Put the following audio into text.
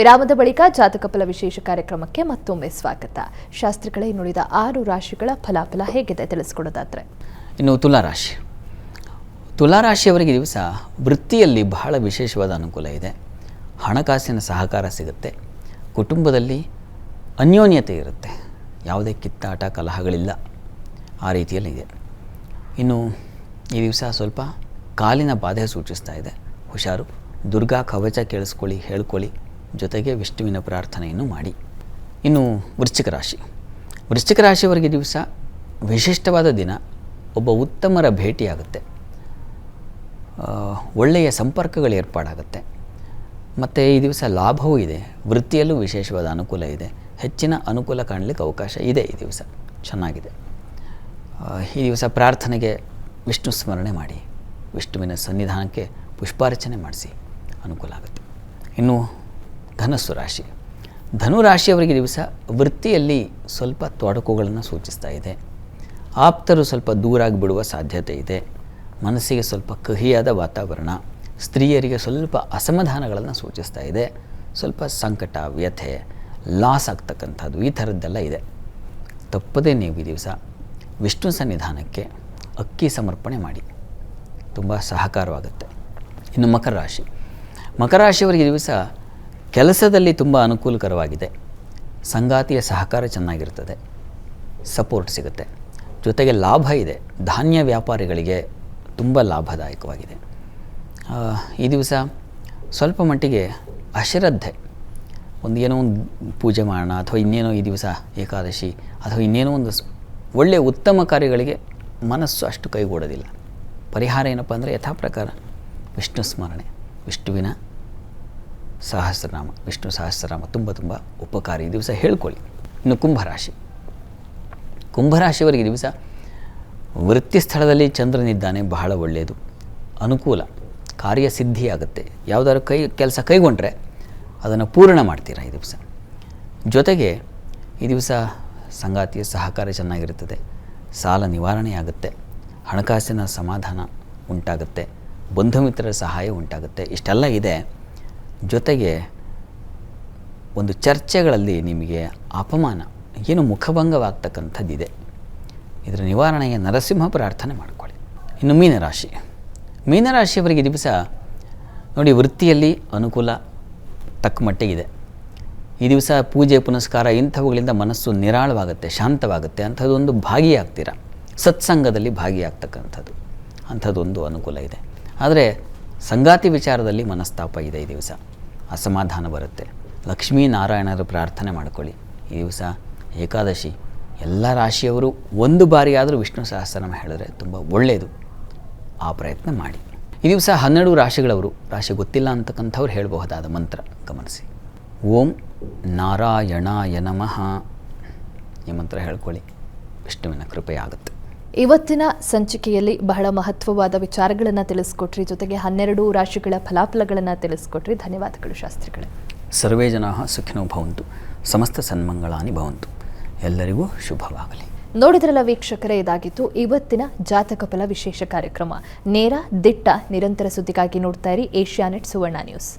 ವಿರಾಮದ ಬಳಿಕ ಜಾತಕ ಫಲ ವಿಶೇಷ ಕಾರ್ಯಕ್ರಮಕ್ಕೆ ಮತ್ತೊಮ್ಮೆ ಸ್ವಾಗತ. ಶಾಸ್ತ್ರಿಗಳೇ ನುಡಿದ ಆರು ರಾಶಿಗಳ ಫಲಾಫಲ ಹೇಗಿದೆ ತಿಳಿಸ್ಕೊಡೋದಾದ್ರೆ? ಇನ್ನು ತುಲಾರಾಶಿ ತುಲಾರಾಶಿಯವರಿಗೆ ದಿವಸ ವೃತ್ತಿಯಲ್ಲಿ ಬಹಳ ವಿಶೇಷವಾದ ಅನುಕೂಲ ಇದೆ. ಹಣಕಾಸಿನ ಸಹಕಾರ ಸಿಗುತ್ತೆ. ಕುಟುಂಬದಲ್ಲಿ ಅನ್ಯೋನ್ಯತೆ ಇರುತ್ತೆ. ಯಾವುದೇ ಕಿತ್ತಾಟ, ಕಲಹಗಳಿಲ್ಲ. ಆ ರೀತಿಯಲ್ಲಿ ಇದೆ. ಇನ್ನು ಈ ದಿವಸ ಸ್ವಲ್ಪ ಕಾಲಿನ ಬಾಧೆ ಸೂಚಿಸ್ತಾ ಇದೆ. ಹುಷಾರು. ದುರ್ಗಾ ಕವಚ ಕೇಳಿಸ್ಕೊಳ್ಳಿ, ಹೇಳ್ಕೊಳ್ಳಿ. ಜೊತೆಗೆ ವಿಷ್ಣುವಿನ ಪ್ರಾರ್ಥನೆಯನ್ನು ಮಾಡಿ. ಇನ್ನು ವೃಶ್ಚಿಕ ರಾಶಿ. ವೃಶ್ಚಿಕ ರಾಶಿಯವರಿಗೆ ದಿವಸ ವಿಶಿಷ್ಟವಾದ ದಿನ, ಒಬ್ಬ ಉತ್ತಮರ ಭೇಟಿಯಾಗುತ್ತೆ. ಒಳ್ಳೆಯ ಸಂಪರ್ಕಗಳು ಏರ್ಪಾಡಾಗುತ್ತೆ. ಮತ್ತು ಈ ದಿವಸ ಲಾಭವೂ ಇದೆ. ವೃತ್ತಿಯಲ್ಲೂ ವಿಶೇಷವಾದ ಅನುಕೂಲ ಇದೆ. ಹೆಚ್ಚಿನ ಅನುಕೂಲ ಕಾಣಲಿಕ್ಕೆ ಅವಕಾಶ ಇದೆ ಈ ದಿವಸ. ಚೆನ್ನಾಗಿದೆ. ಈ ದಿವಸ ಪ್ರಾರ್ಥನೆಗೆ ವಿಷ್ಣು ಸ್ಮರಣೆ ಮಾಡಿ. ವಿಷ್ಣುವಿನ ಸನ್ನಿಧಾನಕ್ಕೆ ಪುಷ್ಪಾರ್ಚನೆ ಮಾಡಿಸಿ. ಅನುಕೂಲ ಆಗುತ್ತೆ. ಇನ್ನು ಧನಸ್ಸು ರಾಶಿ. ಧನುರಾಶಿಯವರಿಗೆ ರಾಶಿಯವರಿಗೆ ದಿವಸ ವೃತ್ತಿಯಲ್ಲಿ ಸ್ವಲ್ಪ ತೊಡಕುಗಳನ್ನು ಸೂಚಿಸ್ತಾ ಇದೆ. ಆಪ್ತರು ಸ್ವಲ್ಪ ದೂರಾಗಿ ಬಿಡುವ ಸಾಧ್ಯತೆ ಇದೆ. ಮನಸ್ಸಿಗೆ ಸ್ವಲ್ಪ ಕಹಿಯಾದ ವಾತಾವರಣ, ಸ್ತ್ರೀಯರಿಗೆ ಸ್ವಲ್ಪ ಅಸಮಾಧಾನಗಳನ್ನು ಸೂಚಿಸ್ತಾ ಇದೆ. ಸ್ವಲ್ಪ ಸಂಕಟ, ವ್ಯಥೆ ಲಾಸ್ ಆಗ್ತಕ್ಕಂಥದ್ದು ಈ ಥರದ್ದೆಲ್ಲ ಇದೆ. ತಪ್ಪದೇ ನೀವು ಈ ದಿವಸ ವಿಷ್ಣು ಸನ್ನಿಧಾನಕ್ಕೆ ಅಕ್ಕಿ ಸಮರ್ಪಣೆ ಮಾಡಿ. ತುಂಬ ಸಹಕಾರವಾಗುತ್ತೆ. ಇನ್ನು ಮಕರ ರಾಶಿ. ಮಕರ ರಾಶಿಯವರಿಗೆ ದಿವಸ ಕೆಲಸದಲ್ಲಿ ತುಂಬ ಅನುಕೂಲಕರವಾಗಿದೆ. ಸಂಗಾತಿಯ ಸಹಕಾರ ಚೆನ್ನಾಗಿರ್ತದೆ. ಸಪೋರ್ಟ್ ಸಿಗುತ್ತೆ. ಜೊತೆಗೆ ಲಾಭ ಇದೆ. ಧಾನ್ಯ ವ್ಯಾಪಾರಿಗಳಿಗೆ ತುಂಬ ಲಾಭದಾಯಕವಾಗಿದೆ. ಈ ದಿವಸ ಸ್ವಲ್ಪ ಮಟ್ಟಿಗೆ ಅಶ್ರದ್ಧೆ. ಒಂದು ಏನೋ ಒಂದು ಪೂಜೆ ಮಾಡೋಣ ಅಥವಾ ಇನ್ನೇನೋ ಈ ದಿವಸ ಏಕಾದಶಿ ಅಥವಾ ಇನ್ನೇನೋ ಒಂದು ಒಳ್ಳೆಯ ಉತ್ತಮ ಕಾರ್ಯಗಳಿಗೆ ಮನಸ್ಸು ಅಷ್ಟು ಕೈಗೂಡೋದಿಲ್ಲ. ಪರಿಹಾರ ಏನಪ್ಪ ಅಂದರೆ ಯಥಾ ಪ್ರಕಾರ ವಿಷ್ಣು ಸ್ಮರಣೆ. ವಿಷ್ಣುವಿನ ಸಹಸ್ರನಾಮ, ವಿಷ್ಣು ಸಹಸ್ರನಾಮ ತುಂಬ ತುಂಬ ಉಪಕಾರಿ. ಈ ದಿವಸ ಹೇಳ್ಕೊಳ್ಳಿ. ಇನ್ನು ಕುಂಭರಾಶಿ. ಕುಂಭರಾಶಿಯವರಿಗೆ ಈ ದಿವಸ ವೃತ್ತಿ ಸ್ಥಳದಲ್ಲಿ ಚಂದ್ರನಿದ್ದಾನೆ ಬಹಳ ಒಳ್ಳೆಯದು. ಅನುಕೂಲ, ಕಾರ್ಯಸಿದ್ಧಿಯಾಗುತ್ತೆ. ಯಾವುದಾದ್ರು ಕೈ, ಕೆಲಸ ಕೈಗೊಂಡ್ರೆ ಅದನ್ನು ಪೂರ್ಣ ಮಾಡ್ತೀರಾ ಈ ದಿವಸ. ಜೊತೆಗೆ ಈ ದಿವಸ ಸಂಗಾತಿಯ ಸಹಕಾರ ಚೆನ್ನಾಗಿರುತ್ತದೆ. ಸಾಲ ನಿವಾರಣೆ ಆಗುತ್ತೆ. ಹಣಕಾಸಿನ ಸಮಾಧಾನ ಉಂಟಾಗುತ್ತೆ. ಬಂಧು ಮಿತ್ರರ ಸಹಾಯ ಉಂಟಾಗುತ್ತೆ. ಇಷ್ಟೆಲ್ಲ ಇದೆ. ಜೊತೆಗೆ ಒಂದು ಚರ್ಚೆಗಳಲ್ಲಿ ನಿಮಗೆ ಅಪಮಾನ, ಏನು ಮುಖಭಂಗವಾಗ್ತಕ್ಕಂಥದ್ದಿದೆ. ಇದರ ನಿವಾರಣೆಗೆ ನರಸಿಂಹ ಪ್ರಾರ್ಥನೆ ಮಾಡಿಕೊಳ್ಳಿ. ಇನ್ನು ಮೀನರಾಶಿ. ಮೀನರಾಶಿಯವರಿಗೆ ದಿವಸ ನೋಡಿ ವೃತ್ತಿಯಲ್ಲಿ ಅನುಕೂಲ ತಕ್ಕ ಮಟ್ಟಿಗಿದೆ. ಈ ದಿವಸ ಪೂಜೆ, ಪುನಸ್ಕಾರ ಇಂಥವುಗಳಿಂದ ಮನಸ್ಸು ನಿರಾಳವಾಗುತ್ತೆ, ಶಾಂತವಾಗುತ್ತೆ. ಅಂಥದ್ದೊಂದು ಭಾಗಿಯಾಗ್ತೀರ? ಸತ್ಸಂಗದಲ್ಲಿ ಭಾಗಿಯಾಗ್ತಕ್ಕಂಥದ್ದು. ಅಂಥದ್ದೊಂದು ಅನುಕೂಲ ಇದೆ. ಆದರೆ ಸಂಗಾತಿ ವಿಚಾರದಲ್ಲಿ ಮನಸ್ತಾಪ ಇದೆ ಈ ದಿವಸ. ಅಸಮಾಧಾನ ಬರುತ್ತೆ. ಲಕ್ಷ್ಮೀನಾರಾಯಣರು ಪ್ರಾರ್ಥನೆ ಮಾಡ್ಕೊಳ್ಳಿ. ಈ ದಿವಸ ಏಕಾದಶಿ, ಎಲ್ಲ ರಾಶಿಯವರು ಒಂದು ಬಾರಿ ಆದರೂ ವಿಷ್ಣು ಸಹಸ್ರನಾಮ ಹೇಳಿದ್ರೆ ತುಂಬ ಒಳ್ಳೆಯದು ಆ ಪ್ರಯತ್ನ ಮಾಡಿ. ಈ ದಿವಸ ಹನ್ನೆರಡು ರಾಶಿಗಳವರು, ರಾಶಿ ಗೊತ್ತಿಲ್ಲ ಅಂತಕ್ಕಂಥವ್ರು ಹೇಳಬಹುದಾದ ಮಂತ್ರ, ಗಮನಿಸಿ. ಓಂ ನಾರಾಯಣಾಯ ನಮಃ. ಈ ಮಂತ್ರ ಹೇಳ್ಕೊಳ್ಳಿ. ವಿಷ್ಣುವಿನ ಕೃಪೆ ಆಗುತ್ತೆ. ಇವತ್ತಿನ ಸಂಚಿಕೆಯಲ್ಲಿ ಬಹಳ ಮಹತ್ವವಾದ ವಿಚಾರಗಳನ್ನು ತಿಳಿಸ್ಕೊಟ್ರಿ. ಜೊತೆಗೆ ಹನ್ನೆರಡು ರಾಶಿಗಳ ಫಲಾಫಲಗಳನ್ನು ತಿಳಿಸ್ಕೊಟ್ರಿ. ಧನ್ಯವಾದಗಳು ಶಾಸ್ತ್ರಿಗಳೇ. ಸರ್ವೇ ಜನ ಸುಖಿನೋ ಭವಂತು. ಸಮಸ್ತ ಸನ್ಮಂಗಳಾನಿ ಭವಂತು. ಎಲ್ಲರಿಗೂ ಶುಭವಾಗಲಿ. ನೋಡಿದ್ರಲ್ಲ ವೀಕ್ಷಕರೇ ಇದಾಗಿತ್ತು ಇವತ್ತಿನ ಜಾತಕ ಫಲ ವಿಶೇಷ ಕಾರ್ಯಕ್ರಮ. ನೇರ ದಿಟ್ಟ ನಿರಂತರ ಸುದ್ದಿಗಾಗಿ ನೋಡ್ತಾ ಇರಿ ಏಷ್ಯಾನೆಟ್ ಸುವರ್ಣ ನ್ಯೂಸ್.